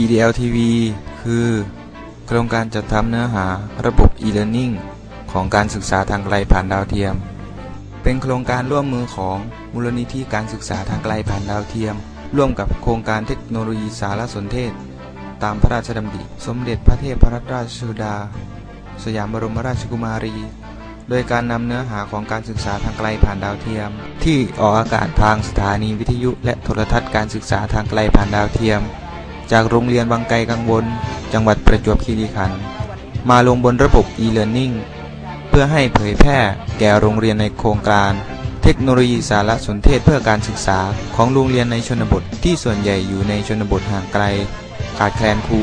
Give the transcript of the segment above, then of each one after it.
EDL TV คือ โครงการจัดทำเนื้อหาระบบ e-learning ของการศึกษาทางไกลผ่านดาวเทียม เป็นโครงการร่วมมือของมูลนิธิการศึกษาทางไกลผ่านดาวเทียม ร่วมกับโครงการเทคโนโลยีสารสนเทศ ตามพระราชดำริ สมเด็จพระเทพรัตนราชสุดา สยามบรมราชกุมารี โดยการนำเนื้อหาของการศึกษาทางไกลผ่านดาวเทียม ที่ออกอากาศทางสถานีวิทยุ และโทรทัศน์การศึกษาทางไกลผ่านดาวเทียม จากโรงเรียนวังไกลกังวล จังหวัดประจวบคีรีขันธ์มาลงบนระบบ e-learning เพื่อให้เผยแพร่แก่โรงเรียนในโครงการ เทคโนโลยีสารสนเทศเพื่อการศึกษาของโรงเรียนในชนบทที่ส่วนใหญ่อยู่ในชนบทห่างไกล ขาดแคลนครู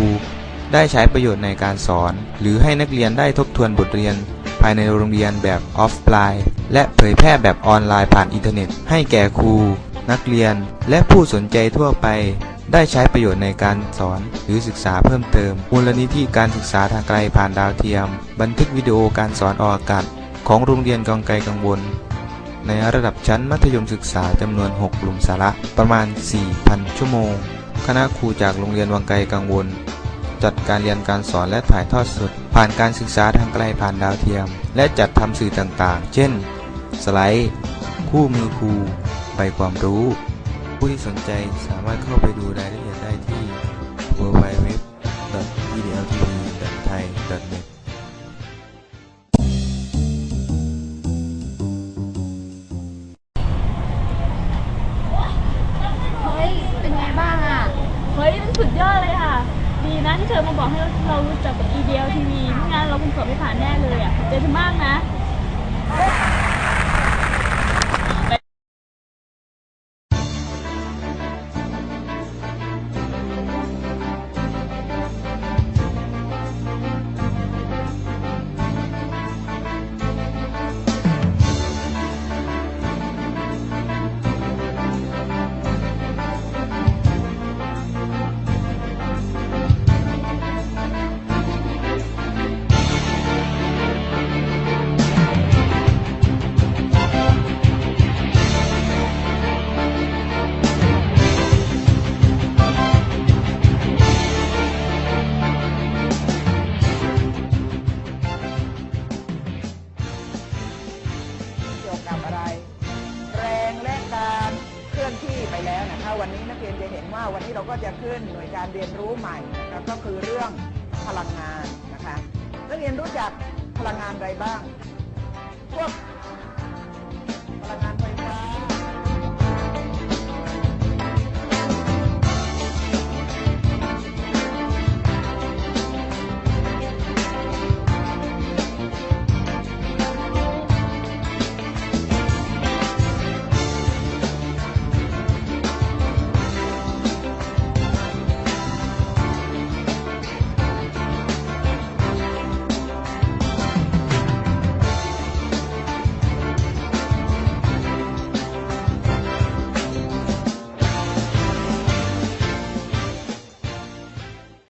ได้ใช้ประโยชน์ในการสอน หรือให้นักเรียนได้ทบทวนบทเรียน ภายในโรงเรียนแบบออฟไลน์และเผยแพร่แบบออนไลน์ผ่านอินเทอร์เน็ต ให้แก่ครู นักเรียนและผู้สนใจทั่วไป ได้ใช้ประโยชน์ในการสอนหรือศึกษาเพิ่มเติม มูลนิธิการศึกษาทางไกลผ่านดาวเทียม บันทึกวิดีโอการสอนออกอากาศของโรงเรียนกองไกลกังวล ในระดับชั้นมัธยมศึกษาจำนวน 6 กลุ่มสาระประมาณ 4,000 ชั่วโมง คณะครูจากโรงเรียนวังไกลกังวล จัดการเรียนการสอนและถ่ายทอดสด ผ่านการศึกษาทางไกลผ่านดาวเทียม และจัดทำสื่อต่างๆ เช่น สไลด์ คู่มือครูใบความรู้ ผู้ที่สนใจสามารถเข้าไปดูรายละเอียดได้ที่ www.edltv.thai.net เฮ้ยเป็นไงบ้างอะเฮ้ยมันสุดยอดเลยค่ะดีนะที่เธอมาบอกให้เรารู้จักกับ EDL TV ไม่งั้นเราคงสอบไม่ผ่านแน่เลยอะขอบใจเธอมากนะ วันนี้นักเรียนจะเห็นว่าวันนี้เราก็จะขึ้นหน่วยการเรียนรู้ใหม่นะคะก็คือเรื่องพลังงานนะคะนักเรียนรู้จักพลังงานอะไรบ้างพวก